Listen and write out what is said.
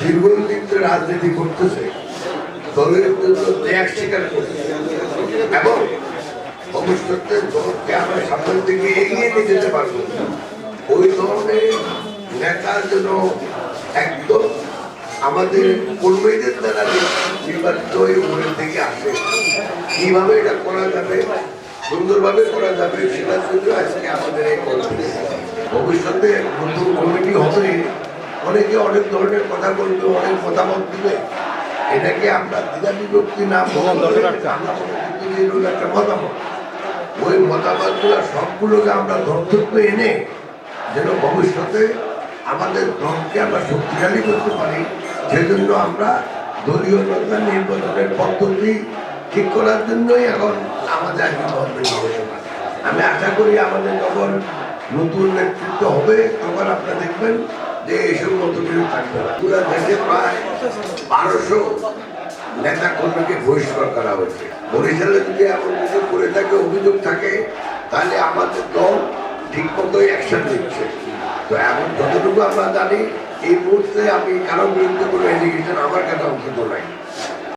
দীর্ঘদিন ধরে রাজনীতি করতেছে, দলের জন্য ত্যাগ স্বীকার করতেছে এবং ভবিষ্যতে দলকে আমরা সামনের দিকে এগিয়ে নিয়ে যেতে পারব। ওই ধরনের নেতার জন্য একদম আমাদের কর্মীদের দ্বারা নির্বাচিত হয়ে উপরের দিকে আসে, কীভাবে এটা করা যাবে, সুন্দরভাবে করা যাবে, সেটার জন্য আজকে আমাদের এই কমিটি। ভবিষ্যতে নতুন কমিটি হবে অনেকে অনেক ধরনের কথা বলবে অনেক মতামত দিবে। এটাকে আমরা দ্বিধা বিভক্তি না একটা মতামত। ওই মতামতগুলো সবগুলোকে আমরা ধর্তব্য এনে যেন ভবিষ্যতে আমাদের দলকে আমরা শক্তিশালী করতে পারি সেজন্য আমরা দলীয় নেতা নির্বাচনের পদ্ধতি ঠিক করার জন্যই এখন আমাদের আমি আশা করি আমাদের যখন নতুন নেতৃত্ব হবে তখন আপনারা দেখবেন যে মতো দেশে প্রায় বারোশো নেতা কর্মীকে বহিষ্কার করা হয়েছে। বরিশালে যদি এমন কিছু করে থাকে, অভিযোগ থাকে, তাহলে আমাদের দল ঠিক মতোই অ্যাকশন নিচ্ছে। তো এখন যতটুকু আমরা জানি, এই মুহূর্তে আমি কারও বিরুদ্ধে কোনো এলিগেশন আমার কাছে অন্তত নাই